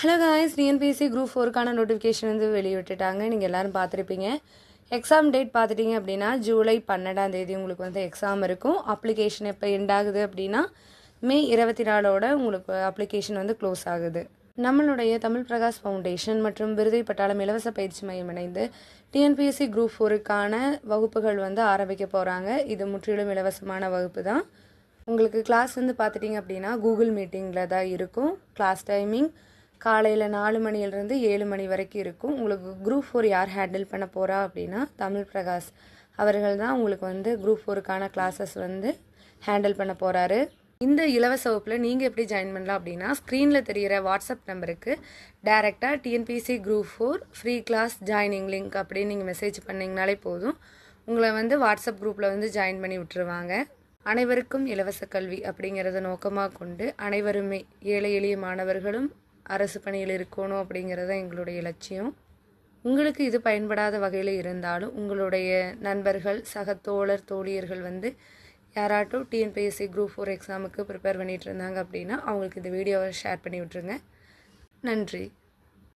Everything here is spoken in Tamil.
ஹலோ காய்ஸ் டிஎன்பிஎஸ்சி குரூப் ஃபோருக்கான நோட்டிஃபிகேஷன் வந்து வெளியிட்டுட்டாங்க. நீங்கள் எல்லாரும் பார்த்துருப்பீங்க. எக்ஸாம் டேட் பார்த்துட்டிங்க அப்படின்னா ஜூலை பன்னெண்டாம் தேதி உங்களுக்கு வந்து எக்ஸாம் இருக்கும். அப்ளிகேஷன் எப்போ எண்ட் ஆகுது அப்படின்னா மே இருபத்தி நாலோட உங்களுக்கு அப்ளிகேஷன் வந்து க்ளோஸ் ஆகுது. நம்மளுடைய தமிழ் பிரகாஷ் ஃபவுண்டேஷன் மற்றும் விருதை பட்டாளம் இலவச பயிற்சி மையம் இணைந்து டிஎன்பிஎஸ்சி குரூப் ஃபோருக்கான வகுப்புகள் வந்து ஆரம்பிக்க போகிறாங்க இது முற்றிலும் இலவசமான வகுப்பு தான். உங்களுக்கு கிளாஸ் வந்து பார்த்துட்டிங்க அப்படின்னா கூகுள் மீட்டிங்கில் தான் இருக்கும். கிளாஸ் டைமிங் காலையில் நாலு மணிலேருந்து ஏழு மணி வரைக்கும் இருக்கும். உங்களுக்கு குரூப் ஃபோர் யார் ஹேண்டில் பண்ண போகிறா அப்படின்னா தமிழ் பிரகாஷ். அவர்கள் தான் உங்களுக்கு வந்து குரூப் ஃபோருக்கான கிளாஸஸ் வந்து ஹேண்டில் பண்ண போகிறாரு இந்த இலவச வகுப்பில் நீங்கள் எப்படி ஜாயின் பண்ணலாம் அப்படின்னா ஸ்க்ரீனில் தெரிகிற வாட்ஸ்அப் நம்பருக்கு டேரெக்டாக TNPC group four free class joining link அப்படின்னு நீங்கள் மெசேஜ் பண்ணிங்கனாலே போதும். உங்களை வந்து வாட்ஸ்அப் குரூப்பில் வந்து ஜாயின் பண்ணி விட்டுருவாங்க. அனைவருக்கும் இலவச கல்வி அப்படிங்கிறத நோக்கமாக கொண்டு அனைவருமே ஏழை எளிய மாணவர்களும் அரசு பணியில் இருக்கணும் அப்படிங்கிறது எங்களுடைய லட்சியம் உங்களுக்கு இது பயன்படாத வகையில் இருந்தாலும் உங்களுடைய நண்பர்கள் சக தோழர் தோழியர்கள் வந்து யாராட்டும் டிஎன்பிஎஸ்சி குரூப் ஃபோர் எக்ஸாமுக்கு ப்ரிப்பேர் பண்ணிகிட்டு இருந்தாங்க அப்படின்னா அவங்களுக்கு இந்த வீடியோவை ஷேர் பண்ணி விட்ருங்க நன்றி.